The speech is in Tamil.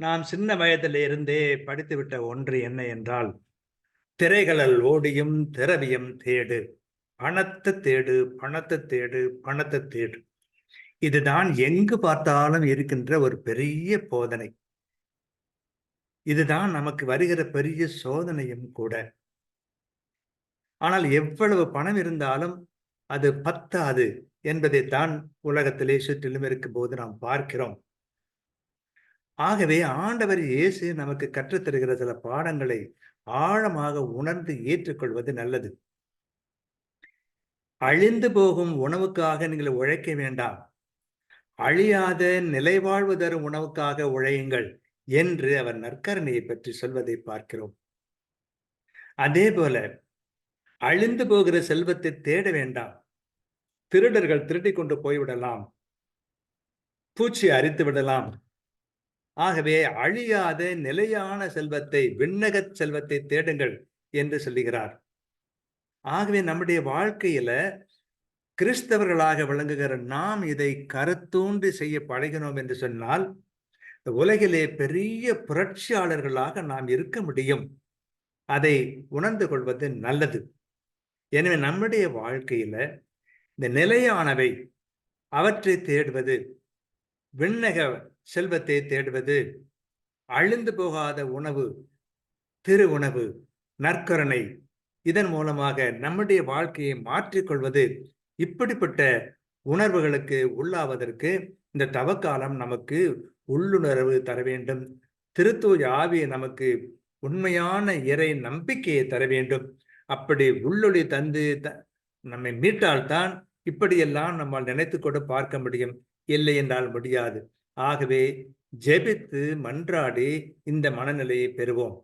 நாம் சின்ன வயதில் இருந்தே படித்துவிட்ட ஒன்று என்ன என்றால் திரைகளல் ஓடியும் திரவியம் தேடு பணத்தை தேடு பணத்தை தேடு பணத்தை தேடு. இதுதான் எங்கு பார்த்தாலும் இருக்கின்ற ஒரு பெரிய போதனை. இதுதான் நமக்கு வருகிற பெரிய சோதனையும் கூட. ஆனால் எவ்வளவு பணம் இருந்தாலும் அது பத்தாது என்பதைத்தான் உலகத்திலே சுற்றிலும் இருக்கும் போது நாம் பார்க்கிறோம். ஆகவே ஆண்டவர் இயேசு நமக்கு கற்றுத்தருகிற சில பாடங்களை ஆழமாக உணர்ந்து ஏற்றுக்கொள்வது நல்லது. அழிந்து போகும் உணவுக்காக நீங்கள் உழைக்க வேண்டாம். அழியாத நிலைவாழ்வு தரும் உணவுக்காக உழையுங்கள் என்று அவர் நற்கரணையை பற்றி சொல்வதை பார்க்கிறோம். அதே போல அழிந்து போகிற செல்வத்தை தேட வேண்டாம். திருடர்கள் திருட்டி கொண்டு போய்விடலாம். பூச்சி அரித்து விடலாம் ஆகவே அழியாத நிலையான செல்வத்தை விண்ணகச் செல்வத்தை தேடுங்கள் என்று சொல்லுகிறார். ஆகவே நம்முடைய வாழ்க்கையில கிறிஸ்தவர்களாக விளங்குகிற நாம் இதை கருத்தூண்டி செய்ய பழகினோம் என்று சொன்னால் உலகிலே பெரிய புரட்சியாளர்களாக நாம் இருக்க முடியும். அதை உணர்ந்து கொள்வது நல்லது. எனவே நம்முடைய வாழ்க்கையில இந்த நிலையானவை அவற்றை தேடுவது விண்ணக செல்வத்தை தேடுவது அழிந்து போகாத உணவு திரு உணவு நற்கருணை இதன் மூலமாக நம்முடைய வாழ்க்கையை மாற்றிக்கொள்வது இப்படிப்பட்ட உணர்வுகளுக்கு உள்ளாவதற்கு இந்த தவக்காலம் நமக்கு உள்ளுணர்வு தர வேண்டும். திருத்தூய் ஆவி நமக்கு உண்மையான இறை நம்பிக்கையை தர வேண்டும். அப்படி உள்ளொளி தந்து த நம்மை மீட்டால்தான் இப்படியெல்லாம் நம்மால் நினைத்து கூட பார்க்க முடியும். இல்லை என்றால் முடியாது. ஆகவே ஜெபித்து மன்றாடி இந்த மனநிலையை பெறுவோம்.